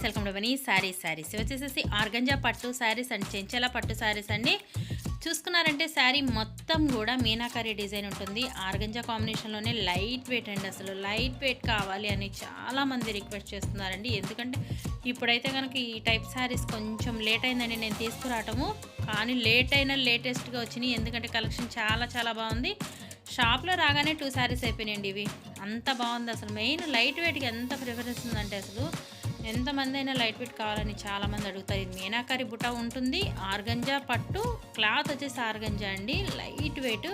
భవని శారీస్. శారీస్ వచ్చేసేసి ఆర్గంజా పట్టు శారీస్ అండ్ చెంచల పట్టు శారీస్ అండి. చూసుకున్నారంటే శారీ మొత్తం కూడా మీనాకారి డిజైన్ ఉంటుంది. ఆర్గంజా కాంబినేషన్లోనే లైట్ వెయిట్ అండి అసలు. లైట్ వెయిట్ కావాలి అని చాలామంది రిక్వెస్ట్ చేస్తున్నారండి. ఎందుకంటే ఇప్పుడైతే కనుక ఈ టైప్ శారీస్ కొంచెం లేట్ అయిందండి నేను తీసుకురావటము. కానీ లేట్ అయినా లేటెస్ట్గా వచ్చినాయి. ఎందుకంటే కలెక్షన్ చాలా చాలా బాగుంది. షాప్లో రాగానే టూ శారీస్ అయిపోయినాయండి ఇవి. అంత బాగుంది అసలు. మెయిన్ లైట్ వెయిట్కి ఎంత ప్రిఫరెన్స్ ఉందంటే అసలు ఎంతమంది అయినా లైట్ వెయిట్ కావాలని చాలామంది అడుగుతారు ఇది మీనాకారి బుట్ట ఉంటుంది ఆర్గంజా పట్టు క్లాత్ వచ్చేసి ఆర్గంజా అండి లైట్ వెయిట్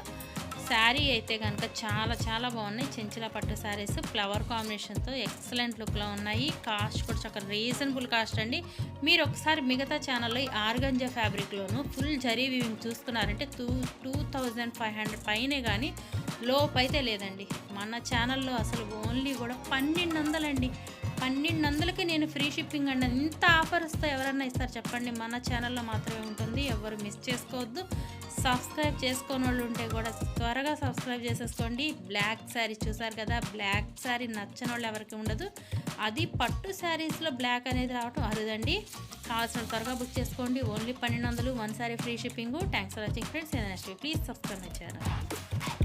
శారీ అయితే కనుక చాలా చాలా బాగున్నాయి చెంచుల పట్టు శారీస్ ఫ్లవర్ కాంబినేషన్తో ఎక్సలెంట్ లుక్లో ఉన్నాయి కాస్ట్ కూడా చక్కగా రీజనబుల్ కాస్ట్ అండి. మీరు ఒకసారి మిగతా ఛానల్లో ఈ ఆర్గంజా ఫ్యాబ్రిక్లోను full zari weaving చూసుకున్నారంటే two two thousand five hundred పైనే కానీ లోపు అయితే లేదండి. మన ఛానల్లో అసలు ఓన్లీ కూడా పన్నెండు వందలండి. పన్నెండు వందలకి నేను ఫ్రీ షిప్పింగ్ అండి. ఇంత ఆఫర్ వస్తే ఎవరన్నా ఇస్తారు చెప్పండి. మన ఛానల్లో మాత్రమే ఉంటుంది. ఎవరు మిస్ చేసుకోవద్దు. సబ్స్క్రైబ్ చేసుకోని వాళ్ళు ఉంటే కూడా త్వరగా సబ్స్క్రైబ్ చేసేసుకోండి. బ్లాక్ శారీ చూసారు కదా? బ్లాక్ శారీ నచ్చని వాళ్ళు ఎవరికి ఉండదు. అది పట్టు శారీస్లో బ్లాక్ అనేది రావటం అరుదండి. కావాల్సిన త్వరగా బుక్ చేసుకోండి. ఓన్లీ పన్నెండు వందలు one sari free shipping. Thanks for watching friends. Next please subscribe my channel.